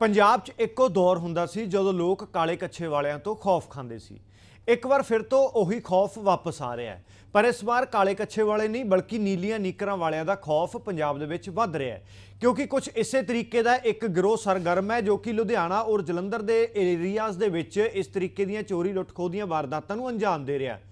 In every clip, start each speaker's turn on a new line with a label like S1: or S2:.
S1: ਪੰਜਾਬ 'ਚ ਇੱਕੋ ਦੌਰ ਹੁੰਦਾ ਸੀ ਜਦੋਂ ਲੋਕ ਕਾਲੇ ਕੱਛੇ ਵਾਲਿਆਂ ਤੋਂ ਖੌਫ ਖਾਂਦੇ ਸੀ। ਇੱਕ ਵਾਰ ਫਿਰ ਤੋਂ ਉਹੀ ਖੌਫ ਵਾਪਸ ਆ ਰਿਹਾ ਹੈ। ਪਰ ਇਸ ਵਾਰ ਕਾਲੇ ਕੱਛੇ ਵਾਲੇ ਨਹੀਂ, ਬਲਕਿ ਨੀਲੀਆਂ ਨੀਕਰਾਂ ਵਾਲਿਆਂ ਦਾ ਖੌਫ ਪੰਜਾਬ ਦੇ ਵਿੱਚ ਵੱਧ ਰਿਹਾ ਹੈ। ਕਿਉਂਕਿ ਕੁਝ ਇਸੇ ਤਰੀਕੇ ਦਾ ਇੱਕ ਗਿਰੋਹ ਸਰਗਰਮ ਹੈ ਜੋ ਕਿ ਲੁਧਿਆਣਾ ਔਰ ਜਲੰਧਰ ਦੇ ਏਰੀਆਜ਼ ਦੇ ਵਿੱਚ ਇਸ ਤਰੀਕੇ ਦੀਆਂ ਚੋਰੀ ਲੁੱਟਖੋ ਦੀਆਂ ਵਾਰਦਾਤਾਂ ਨੂੰ ਅੰਜਾਮ ਦੇ ਰਿਹਾ ਹੈ।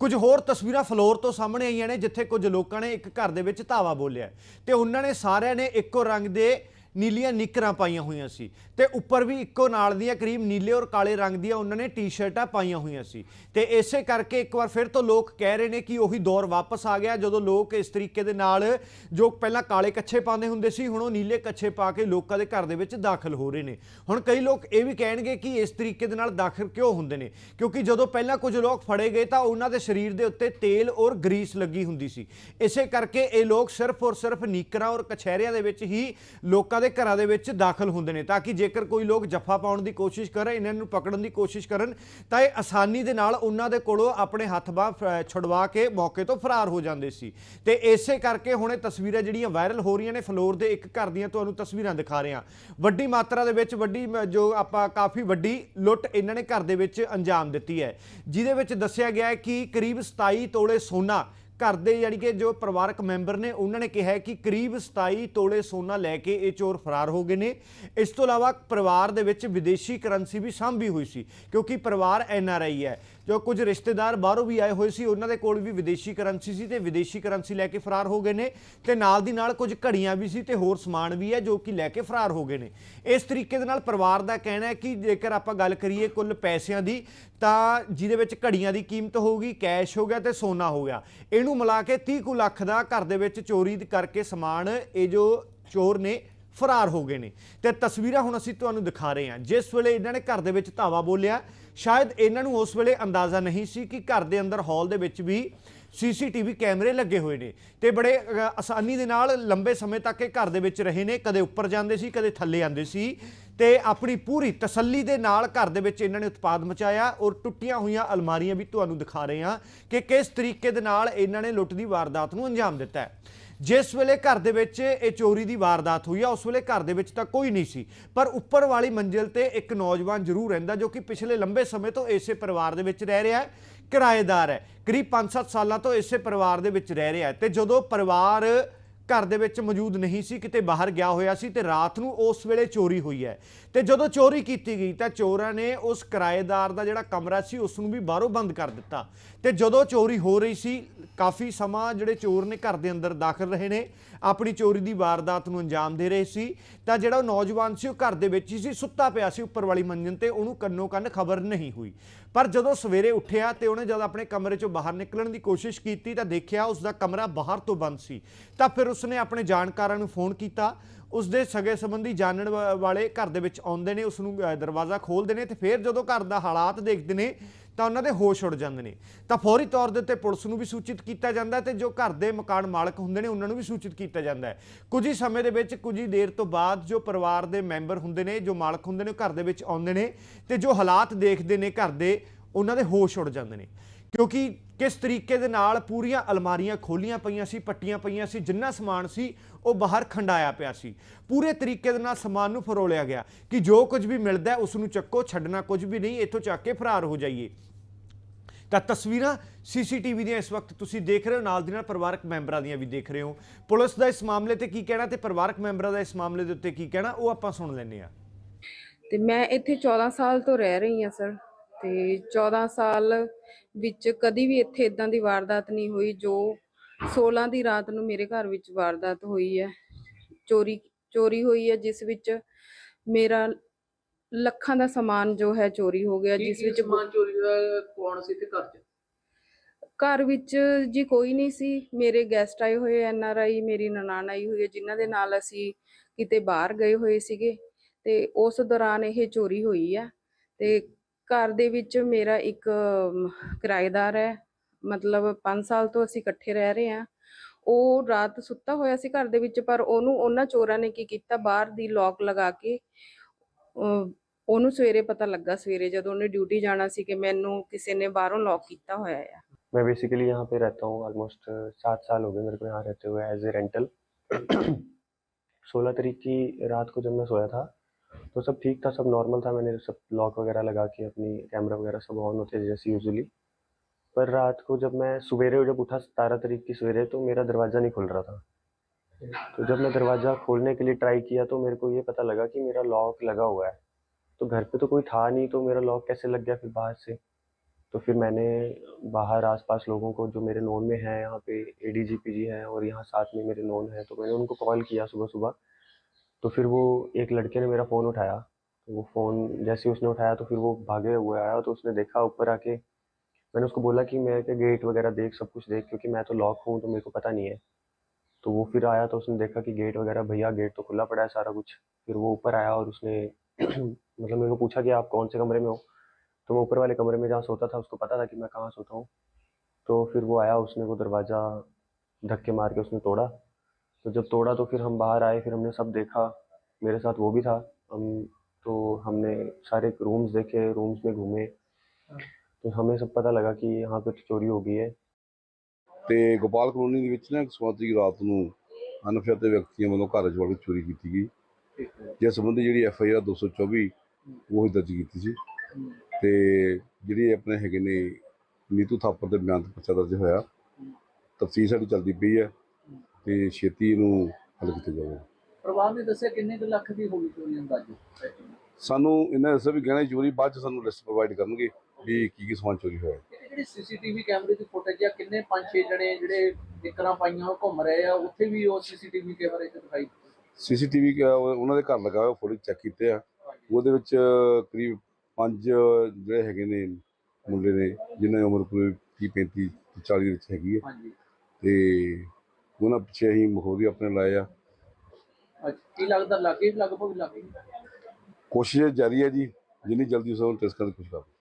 S1: ਕੁਝ ਹੋਰ ਤਸਵੀਰਾਂ ਫਲੋਰ ਤੋਂ ਸਾਹਮਣੇ ਆਈਆਂ ਨੇ, ਜਿੱਥੇ ਕੁਝ ਲੋਕਾਂ ਨੇ ਇੱਕ ਘਰ ਦੇ ਵਿੱਚ ਧਾਵਾ ਬੋਲਿਆ ਤੇ ਉਹਨਾਂ ਨੇ ਸਾਰਿਆਂ ਨੇ ਇੱਕੋ ਰੰਗ ਦੇ ਨੀਲੀਆਂ ਨਿੱਕਰਾਂ ਪਾਈਆਂ ਹੋਈਆਂ ਸੀ। ਤੇ ਉੱਪਰ ਵੀ ਇੱਕੋ ਨਾਲ ਦੀਆਂ ਕਰੀਬ ਨੀਲੇ ਔਰ ਕਾਲੇ ਰੰਗ ਦੀਆਂ ਉਹਨਾਂ ਨੇ ਟੀ-ਸ਼ਰਟਾਂ ਪਾਈਆਂ ਹੋਈਆਂ ਸੀ। ਤੇ ਇਸੇ ਕਰਕੇ ਇੱਕ ਵਾਰ ਫਿਰ ਤੋਂ ਲੋਕ ਕਹਿ ਰਹੇ ਨੇ ਕਿ ਉਹੀ ਦੌਰ ਵਾਪਸ ਆ ਗਿਆ, ਜਦੋਂ ਲੋਕ ਇਸ ਤਰੀਕੇ ਦੇ ਨਾਲ ਜੋ ਪਹਿਲਾਂ ਕਾਲੇ ਕੱਛੇ ਪਾਉਂਦੇ ਹੁੰਦੇ ਸੀ, ਹੁਣ ਉਹ ਨੀਲੇ ਕੱਛੇ ਪਾ ਕੇ ਲੋਕਾਂ ਦੇ ਘਰ ਦੇ ਵਿੱਚ ਦਾਖਲ ਹੋ ਰਹੇ ਨੇ। ਹੁਣ ਕਈ ਲੋਕ ਇਹ ਵੀ ਕਹਿਣਗੇ ਕਿ ਇਸ ਤਰੀਕੇ ਦੇ ਨਾਲ ਦਾਖਲ ਕਿਉਂ ਹੁੰਦੇ ਨੇ? ਕਿਉਂਕਿ ਜਦੋਂ ਪਹਿਲਾਂ ਕੁਝ ਲੋਕ ਫੜੇ ਗਏ ਤਾਂ ਉਹਨਾਂ ਦੇ ਸਰੀਰ ਦੇ ਉੱਤੇ ਤੇਲ ਔਰ ਗਰੀਸ ਲੱਗੀ ਹੁੰਦੀ ਸੀ। ਇਸੇ ਕਰਕੇ ਇਹ ਲੋਕ ਸਿਰਫ ਔਰ ਸਿਰਫ ਨੀਕਰਾਂ ਔਰ ਕਛਹਿਰਿਆਂ ਦੇ ਵਿੱਚ ਹੀ ਲੋਕਾਂ ਦੇ ਘਰਾਂ ਦੇ ਵਿੱਚ ਦਾਖਲ ਹੁੰਦੇ ਨੇ ਤਾਂ ਕਿ ਜੇਕਰ ਕੋਈ ਲੋਕ ਜੱਫਾ ਪਾਉਣ ਦੀ ਕੋਸ਼ਿਸ਼ ਕਰੇ ਇਹਨਾਂ ਨੂੰ ਪਕੜਨ ਦੀ ਕੋਸ਼ਿਸ਼ ਕਰਨ, ਤਾਂ ਇਹ ਆਸਾਨੀ ਦੇ ਨਾਲ ਉਹਨਾਂ ਦੇ ਕੋਲੋਂ ਆਪਣੇ ਹੱਥ ਬਾਹ ਛੁਡਵਾ ਕੇ ਮੌਕੇ ਤੋਂ ਫਰਾਰ ਹੋ ਜਾਂਦੇ ਸੀ। ਤੇ ਇਸੇ ਕਰਕੇ ਹੁਣ ਇਹ ਤਸਵੀਰਾਂ ਜਿਹੜੀਆਂ ਵਾਇਰਲ ਹੋ ਰਹੀਆਂ ਨੇ, ਫਲੋਰ ਦੇ ਇੱਕ ਘਰ ਦੀਆਂ ਤੁਹਾਨੂੰ ਤਸਵੀਰਾਂ ਦਿਖਾ ਰਹੇ। ਹਾਂ ਵੱਡੀ ਮਾਤਰਾ ਦੇ ਵਿੱਚ ਵੱਡੀ ਜੋ ਆਪਾਂ ਕਾਫੀ ਵੱਡੀ ਲੁੱਟ ਇਹਨਾਂ ਨੇ ਘਰ ਦੇ ਵਿੱਚ ਅੰਜਾਮ ਦਿੱਤੀ ਹੈ। ਜਿਹਦੇ ਵਿੱਚ ਦੱਸਿਆ ਗਿਆ ਹੈ ਕਿ ਕਰੀਬ 27 ਤੋਲੇ ਸੋਨਾ ਘਰ ਦੇ ਯਾਨੀ ਕਿ ਜੋ ਪਰਿਵਾਰਕ ਮੈਂਬਰ ਨੇ, ਉਹਨਾਂ ਨੇ ਕਿਹਾ ਕਿ ਕਰੀਬ 27 ਤੋਲੇ ਸੋਨਾ ਲੈ ਕੇ ਇਹ ਚੋਰ ਫਰਾਰ ਹੋ ਗਏ ਨੇ। ਇਸ ਤੋਂ ਇਲਾਵਾ ਪਰਿਵਾਰ ਦੇ ਵਿੱਚ ਵਿਦੇਸ਼ੀ ਕਰੰਸੀ ਵੀ ਸਾਂਭੀ ਹੋਈ ਸੀ, ਕਿਉਂਕਿ ਪਰਿਵਾਰ ਐਨ ਆਰ ਆਈ ਹੈ। ਜੋ ਕੁਝ ਰਿਸ਼ਤੇਦਾਰ ਬਾਹਰੋਂ ਵੀ ਆਏ ਹੋਏ ਸੀ, ਉਹਨਾਂ ਦੇ ਕੋਲ ਵੀ ਵਿਦੇਸ਼ੀ ਕਰੰਸੀ ਸੀ ਤੇ ਵਿਦੇਸ਼ੀ ਕਰੰਸੀ ਲੈ ਕੇ ਫਰਾਰ ਹੋ ਗਏ ਨੇ ਤੇ ਨਾਲ ਦੀ ਨਾਲ ਕੁਝ ਘੜੀਆਂ ਵੀ ਸੀ ਤੇ ਹੋਰ ਸਮਾਨ ਵੀ ਹੈ ਜੋ ਕਿ ਲੈ ਕੇ ਫਰਾਰ ਹੋ ਗਏ ਨੇ। ਇਸ ਤਰੀਕੇ ਦੇ ਨਾਲ ਪਰਿਵਾਰ ਦਾ ਕਹਿਣਾ ਹੈ ਕਿ ਜੇਕਰ ਆਪਾਂ ਗੱਲ ਕਰੀਏ ਕੁੱਲ ਪੈਸਿਆਂ ਦੀ, ਤਾਂ ਜਿਹਦੇ ਵਿੱਚ ਘੜੀਆਂ ਦੀ ਕੀਮਤ ਹੋਊਗੀ ਕੈਸ਼ ਹੋ ਗਿਆ ਤੇ ਸੋਨਾ ਹੋ ਗਿਆ। ਇਹਨੂੰ ਮਿਲਾ ਕੇ 30 ਕੁ ਲੱਖ ਦਾ ਘਰ ਦੇ ਵਿੱਚ ਚੋਰੀ ਕਰਕੇ ਸਮਾਨ, ਇਹ ਜੋ ਚੋਰ ਨੇ ਫਰਾਰ ਹੋ ਗਏ ਨੇ। ਤੇ ਤਸਵੀਰਾਂ ਹੁਣ ਅਸੀਂ ਤੁਹਾਨੂੰ ਦਿਖਾ ਰਹੇ ਹਾਂ। ਜਿਸ ਵੇਲੇ ਇਹਨਾਂ ਨੇ ਘਰ ਦੇ ਵਿੱਚ ਧਾਵਾ ਬੋਲਿਆ, ਸ਼ਾਇਦ ਇਹਨਾਂ ਨੂੰ ਉਸ ਵੇਲੇ ਅੰਦਾਜ਼ਾ ਨਹੀਂ ਸੀ ਕਿ ਘਰ ਦੇ ਅੰਦਰ ਹਾਲ ਦੇ ਵਿੱਚ ਵੀ ਸੀਸੀਟੀਵੀ ਕੈਮਰੇ ਲੱਗੇ ਹੋਏ ਨੇ। ਤੇ ਬੜੇ ਆਸਾਨੀ ਦੇ ਨਾਲ ਲੰਬੇ ਸਮੇਂ ਤੱਕ ਇਹ ਘਰ ਦੇ ਵਿੱਚ ਰਹੇ ਨੇ। ਕਦੇ ਉੱਪਰ ਜਾਂਦੇ ਸੀ, ਕਦੇ ਥੱਲੇ ਆਉਂਦੇ ਸੀ। ਤੇ ਆਪਣੀ ਪੂਰੀ ਤਸੱਲੀ ਦੇ ਨਾਲ ਘਰ ਦੇ ਵਿੱਚ ਇਹਨਾਂ ਨੇ ਉਤਪਾਦ ਮਚਾਇਆ ਔਰ ਟੁੱਟੀਆਂ ਹੋਈਆਂ ਅਲਮਾਰੀਆਂ ਵੀ ਤੁਹਾਨੂੰ ਦਿਖਾ ਰਹੇ ਹਾਂ ਕਿ ਕਿਸ ਤਰੀਕੇ ਦੇ ਨਾਲ ਇਹਨਾਂ ਨੇ ਲੁੱਟ ਦੀ ਵਾਰਦਾਤ ਨੂੰ ਅੰਜਾਮ ਦਿੱਤਾ ਹੈ। ਜਿਸ ਵੇਲੇ ਘਰ ਦੇ ਵਿੱਚ ਇਹ ਚੋਰੀ ਦੀ ਵਾਰਦਾਤ ਹੋਈ ਆ, ਉਸ ਵੇਲੇ ਘਰ ਦੇ ਵਿੱਚ ਤਾਂ ਕੋਈ ਨਹੀਂ ਸੀ। ਪਰ ਉੱਪਰ ਵਾਲੀ ਮੰਜ਼ਿਲ ਤੇ ਇੱਕ ਨੌਜਵਾਨ ਜ਼ਰੂਰ ਰਹਿੰਦਾ, ਜੋ ਕਿ ਪਿਛਲੇ ਲੰਬੇ ਸਮੇਂ ਤੋਂ ਇਸੇ ਪਰਿਵਾਰ ਦੇ ਵਿੱਚ ਰਹਿ ਰਿਹਾ ਹੈ, ਕਿਰਾਏਦਾਰ ਹੈ। ਕਰੀਬ 5-7 ਸਾਲਾਂ ਤੋਂ ਇਸੇ ਪਰਿਵਾਰ ਦੇ ਵਿੱਚ ਰਹਿ ਰਿਹਾ ਹੈ ਤੇ ਜਦੋਂ ਪਰਿਵਾਰ ਘਰ ਦੇ ਵਿੱਚ ਮੌਜੂਦ ਨਹੀਂ ਸੀ, ਕਿਤੇ ਬਾਹਰ ਗਿਆ ਹੋਇਆ ਸੀ ਤੇ ਰਾਤ ਨੂੰ ਉਸ ਵੇਲੇ ਚੋਰੀ ਹੋਈ ਹੈ। ਤੇ ਜਦੋਂ ਚੋਰੀ ਕੀਤੀ ਗਈ ਤਾਂ ਚੋਰਾਂ ਨੇ ਉਸ ਕਿਰਾਏਦਾਰ ਦਾ ਜਿਹੜਾ ਕਮਰਾ ਸੀ, ਉਸ ਨੂੰ ਵੀ ਬਾਹਰੋਂ ਬੰਦ ਕਰ ਦਿੱਤਾ। ਤੇ ਜਦੋਂ ਚੋਰੀ ਹੋ ਰਹੀ ਸੀ ਕਾਫੀ ਸਮਾਂ ਜਿਹੜੇ ਚੋਰ ਨੇ ਘਰ ਦੇ ਅੰਦਰ ਦਾਖਲ ਰਹੇ ਨੇ, ਆਪਣੀ ਚੋਰੀ ਦੀ ਵਾਰਦਾਤ ਨੂੰ ਅੰਜਾਮ ਦੇ ਰਹੇ ਸੀ। ਤਾਂ ਜਿਹੜਾ ਉਹ ਨੌਜਵਾਨ ਸੀ, ਉਹ ਘਰ ਦੇ ਵਿੱਚ ਹੀ ਸੀ, ਸੁੱਤਾ ਪਿਆ ਸੀ ਉੱਪਰ ਵਾਲੀ ਮੰਜ਼ਿਲ ਤੇ, ਉਹਨੂੰ ਕੰਨੋ ਕੰਨ ਖਬਰ ਨਹੀਂ ਹੋਈ। ਪਰ ਜਦੋਂ ਸਵੇਰੇ ਉੱਠਿਆ ਤੇ ਉਹਨੇ ਜਦ ਆਪਣੇ ਕਮਰੇ ਚੋਂ ਬਾਹਰ ਨਿਕਲਣ ਦੀ ਕੋਸ਼ਿਸ਼ ਕੀਤੀ, ਤਾਂ ਦੇਖਿਆ ਉਸ ਦਾ ਕਮਰਾ ਬਾਹਰ ਤੋਂ ਬੰਦ ਸੀ। ਤਾਂ ਫਿਰ ਉਸਨੇ ਆਪਣੇ ਜਾਣਕਾਰਾਂ ਨੂੰ ਫੋਨ ਕੀਤਾ। ਉਸ ਦੇ ਸਗੇ ਸੰਬੰਧੀ ਜਾਣਨ ਵਾ- ਵਾਲੇ ਘਰ ਦੇ ਵਿੱਚ ਆਉਂਦੇ ਨੇ ਉਸ ਨੂੰ ਦਰਵਾਜ਼ਾ ਖੋਲ੍ਹਦੇ ਨੇ ਤੇ ਫਿਰ ਜਦੋਂ ਘਰ ਦਾ ਹਾਲਾਤ ਦੇਖਦੇ ਨੇ ਤਾਂ ਉਹਨਾਂ ਦੇ ਹੋਸ਼ ਉੱਡ ਜਾਂਦੇ ਨੇ। ਤਾਂ ਫੌਰੀ ਤੌਰ ਦੇ ਉੱਤੇ ਪੁਲਿਸ ਨੂੰ ਵੀ ਸੂਚਿਤ ਕੀਤਾ ਜਾਂਦਾ ਹੈ ਤੇ ਜੋ ਘਰ ਦੇ ਮਕਾਨ ਮਾਲਕ ਹੁੰਦੇ ਨੇ, ਉਹਨਾਂ ਨੂੰ ਵੀ ਸੂਚਿਤ ਕੀਤਾ ਜਾਂਦਾ ਹੈ। ਕੁਝ ਹੀ ਸਮੇਂ ਦੇ ਵਿੱਚ, ਕੁਝ ਹੀ ਦੇਰ ਤੋਂ ਬਾਅਦ ਜੋ ਪਰਿਵਾਰ ਦੇ ਮੈਂਬਰ ਹੁੰਦੇ ਨੇ, ਜੋ ਮਾਲਕ ਹੁੰਦੇ ਨੇ, ਉਹ ਘਰ ਦੇ ਵਿੱਚ ਆਉਂਦੇ ਨੇ ਤੇ ਜੋ ਹਾਲਾਤ ਦੇਖਦੇ ਨੇ ਘਰ ਦੇ, ਉਹਨਾਂ ਦੇ ਹੋਸ਼ ਉੱਡ ਜਾਂਦੇ ਨੇ। ਕਿਉਂਕਿ ਕਿਸ ਤਰੀਕੇ ਦੇ ਨਾਲ ਪੂਰੀਆਂ ਅਲਮਾਰੀਆਂ ਖੋਲੀਆਂ ਪਈਆਂ ਸੀ ਪੱਟੀਆਂ ਪਈਆਂ ਸੀ ਜਿੰਨਾ ਸਮਾਨ ਸੀ ਉਹ ਬਾਹਰ ਖੰਡਾਇਆ ਪਿਆ ਸੀ। ਪੂਰੇ ਤਰੀਕੇ ਦੇ ਨਾਲ ਸਮਾਨ ਨੂੰ ਫਰੋਲਿਆ ਗਿਆ ਕਿ ਜੋ ਕੁਝ ਵੀ ਮਿਲਦਾ ਹੈ, ਉਸ ਨੂੰ ਚੱਕੋ ਛੱਡਣਾ ਕੁਝ ਵੀ ਨਹੀਂ ਇੱਥੋਂ ਚੱਕ ਕੇ ਫਰਾਰ ਹੋ ਜਾਈਏ। ਤਾਂ ਤਸਵੀਰਾਂ ਸੀਸੀਟੀਵੀ ਦੀਆਂ ਇਸ ਵਕਤ ਤੁਸੀਂ ਦੇਖ ਰਹੇ ਹੋ ਨਾਲ ਦੀ ਨਾਲ ਪਰਿਵਾਰਕ ਮੈਂਬਰਾਂ ਦੀਆਂ ਵੀ ਦੇਖ ਰਹੇ ਹੋ। ਪੁਲਿਸ ਦਾ ਇਸ ਮਾਮਲੇ ਤੇ ਕੀ ਕਹਿਣਾ ਤੇ ਪਰਿਵਾਰਕ ਮੈਂਬਰਾਂ ਦਾ ਇਸ ਮਾਮਲੇ ਦੇ ਉੱਤੇ ਕੀ ਕਹਿਣਾ ਉਹ ਆਪਾਂ ਸੁਣ ਲੈਂਦੇ ਹਾਂ।
S2: ਤੇ ਮੈਂ ਇੱਥੇ 14 ਸਾਲ ਤੋਂ ਰਹਿ ਰਹੀ ਹਾਂ ਸਰ। ਤੇ 14 ਸਾਲ ਵਿੱਚ ਕਦੀ ਵੀ ਇੱਥੇ ਇਦਾਂ ਦੀ ਵਾਰਦਾਤ ਨਹੀਂ ਹੋਈ ਜੋ 16 ਦੀ ਰਾਤ ਨੂੰ ਮੇਰੇ ਘਰ ਵਿੱਚ ਵਾਰਦਾਤ ਹੋਈ ਹੈ। ਚੋਰੀ ਚੋਰੀ ਹੋਈ ਹੈ ਜਿਸ ਵਿੱਚ ਮੇਰਾ ਲੱਖਾਂ ਦਾ ਸਮਾਨ ਜੋ ਹੈ ਚੋਰੀ ਹੋ ਗਿਆ ਜਿਸ ਵਿੱਚ
S3: ਸਮਾਨ ਚੋਰੀ ਦਾ ਕੌਣ ਸੀ ਤੇ ਘਰ ਚ?
S2: ਘਰ ਵਿੱਚ ਜੀ ਕੋਈ ਨਹੀਂ ਸੀ। ਮੇਰੇ ਗੈਸਟ ਆਏ ਹੋਏ ਐਨ ਆਰ ਆਈ ਮੇਰੀ ਨਨਾਣ ਆਈ ਹੋਈ ਹੈ ਜਿਨ੍ਹਾਂ ਦੇ ਨਾਲ ਅਸੀਂ ਕਿਤੇ ਬਾਹਰ ਗਏ ਹੋਏ ਸੀਗੇ ਤੇ ਉਸ ਦੌਰਾਨ ਇਹ ਚੋਰੀ ਹੋਈ ਹੈ ਤੇ ਘਰ ਦੇ ਵਿੱਚ ਮੇਰਾ ਇੱਕ ਅਮ, ਕਿਰਾਏਦਾਰ ਹੈ ਮਤਲਬ 5 ਸਾਲ ਤੋਂ ਅਸੀਂ ਇਕੱਠੇ ਰਹਿ ਰਹੇ ਹਾਂ ਉਹ ਰਾਤ ਸੁੱਤਾ ਹੋਇਆ ਸੀ ਘਰ ਦੇ ਵਿੱਚ ਪਰ ਉਹਨੂੰ ਉਹਨਾਂ ਚੋਰਾਂ ਨੇ ਕੀ ਕੀਤਾ ਬਾਹਰ ਦੀ ਲੋਕ ਲਗਾ ਕੇ ਅਹ, ਉਹਨੂੰ ਸਵੇਰੇ ਪਤਾ ਲੱਗਾ ਸਵੇਰੇ ਜਦੋਂ ਉਹਨੇ ਡਿਊਟੀ ਜਾਣਾ ਸੀ ਕਿ ਮੈਨੂੰ ਕਿਸੇ ਨੇ ਬਾਹਰੋਂ ਲੌਕ ਕੀਤਾ ਹੋਇਆ ਹੈ
S4: मैं बेसिकली यहाँ पे रहता हूँ ऑलमोस्ट सात साल हो गए मेरे को यहाँ रहते हुए एज ए रेंटल सोलह तारीख की रात को जब मैं सोया था तो सब ठीक था, सब नॉर्मल था। मैंने सब लॉक वगैरह लगा के अपनी कैमरा वगैरह सब ऑन होते थे जैसे यूजुअली पर रात को जब मैं सवेरे जब उठा सतारह तारीख की सवेरे तो मेरा दरवाज़ा नहीं खुल रहा था। तो जब मैं दरवाज़ा खोलने के लिए ट्राई किया तो मेरे को ये पता लगा कि मेरा लॉक लगा हुआ है। तो घर पे तो कोई था नहीं तो मेरा लॉक कैसे लग गया फिर बाहर से? तो फिर मैंने बाहर आसपास लोगों को जो मेरे नोन में हैं, यहाँ पे एडीजीपी जी हैं और यहाँ साथ में मेरे नोन हैं तो मैंने उनको कॉल किया सुबह सुबह तो फिर वो एक लड़के ने मेरा फ़ोन उठाया। तो वो फ़ोन जैसे उसने उठाया तो फिर वो भागे हुए आया तो उसने देखा ऊपर आके। मैंने उसको बोला कि मैं क्या गेट वगैरह देख, सब कुछ देख, क्योंकि मैं तो लॉक हूँ तो मेरे को पता नहीं है। तो वो फिर आया तो उसने देखा कि गेट वगैरह, भैया गेट तो खुला पड़ा है सारा कुछ। फिर वो ऊपर आया और उसने मतलब मेरे को पूछा कि आप कौन से कमरे में हो? तो मैं ऊपर वाले कमरे में जहाँ सोता था, उसको पता था कि मैं कहाँ सोता हूँ। तो फिर वो आया, उसने वो दरवाज़ा धक्के मार के उसने तोड़ा। तो जब तोड़ा तो फिर हम बाहर आए फिर हमने सब देखा मेरे साथ वो भी था हम तो हमने सारे रूम्स देखे रूम्स में घूमे तो हमें सब पता लगा कि यहाँ पे चोरी हो गई है
S5: ਤੇ ਗੋਪਾਲ ਕਲੋਨੀ ਦੇ ਵਿੱਚ ਨਾ ਇੱਕ ਸਵਾਤੀ ਰਾਤ ਨੂੰ ਅਣਪਛਾਤੇ ਵਿਅਕਤੀਆਂ ਵੱਲੋਂ ਘਰ ਚ ਵੜ ਕੇ ਚੋਰੀ ਕੀਤੀ ਗਈ
S3: ਠੀਕ ਹੈ
S5: ਜਿਸ ਸੰਬੰਧੀ ਜਿਹੜੀ ਐਫ ਆਈ ਆਰ 224 ਉਹ ਹੀ ਦਰਜ ਕੀਤੀ ਸੀ ਤੇ ਜਿਹੜੀ ਆਪਣੇ ਹੈਗੇ ਨੇ ਨੀਤੂ ਥਾਪਰ ਦੇ ਬਿਆਨ ਤੇ ਪਰਚਾ ਦਰਜ ਹੋਇਆ ਤਫਸੀਲ ਸਾਡੀ ਚੱਲਦੀ ਪਈ ਹੈ ਤੇ ਛੇਤੀ ਇਹਨੂੰ ਹੱਲ ਕੀਤਾ ਜਾਵੇਗਾ
S3: ਪਰਿਵਾਰ ਨੇ ਦੱਸਿਆ ਕਿੰਨੇ ਕੁ ਲੱਖ ਦੀ ਹੋਈ ਚੋਰੀ ਅੰਦਾਜ਼ੇ?
S5: ਸਾਨੂੰ ਇਹਨਾਂ ਦੱਸਿਆ ਵੀ ਗਹਿਣੇ ਚੋਰੀ ਬਾਅਦ ਚ ਸਾਨੂੰ ਲਿਸਟ ਪ੍ਰੋਵਾਈਡ ਕਰਨਗੇ ਵੀ ਕੀ ਕੀ ਸਮਾਨ ਚੋਰੀ ਹੋਇਆ।
S3: ਜਿਹੜੀ ਸੀਸੀਟੀਵੀ ਕੈਮਰੇ ਦੀ ਫੁਟੇਜ ਆ ਕਿੰਨੇ ਪੰਜ ਛੇ ਜਣੇ ਜਿਹੜੇ ਟਿਕਰਾਂ ਪਾਈਆਂ ਉਹ ਘੁੰਮ ਰਹੇ ਆ ਉੱਥੇ ਵੀ ਉਹ ਸੀਸੀਟੀਵੀ ਕੈਮਰੇ 'ਚ ਦਿਖਾਈ
S5: ਸੀਸੀਟੀਵੀ ਉਹਨਾਂ ਦੇ ਘਰ ਲਗਾ ਹੋਇਆ ਫੁਟੇਜ ਚੈੱਕ ਕੀਤੇ ਆ। ਉਹਦੇ ਵਿੱਚ ਕਰੀਬ ਪੰਜ ਜਿਹੜੇ ਹੈਗੇ ਨੇ ਮੁੰਡੇ ਨੇ ਜਿਨ੍ਹਾਂ ਦੀ ਉਮਰ ਕੋਈ 30 35 40 ਦੇ ਵਿੱਚ ਹੈਗੀ ਹੈ ਤੇ ਉਹਨਾਂ ਪਿੱਛੇ ਅਸੀਂ ਮਖੌਰੀ ਆਪਣੇ ਲਾਏ ਆ।
S3: ਅੱਛਾ ਕੀ ਲੱਗਦਾ ਲੱਗੇ ਲਗਭਗ ਲੱਗੇ?
S5: ਕੋਸ਼ਿਸ਼ ਜਾਰੀ ਹੈ ਜੀ ਜਿੰਨੀ ਜਲਦੀ ਉਸ ਨੂੰ ਟੈਸਟ ਕਰਨ ਦੀ ਕੋਸ਼ਿਸ਼ ਕਰਾਂਗੇ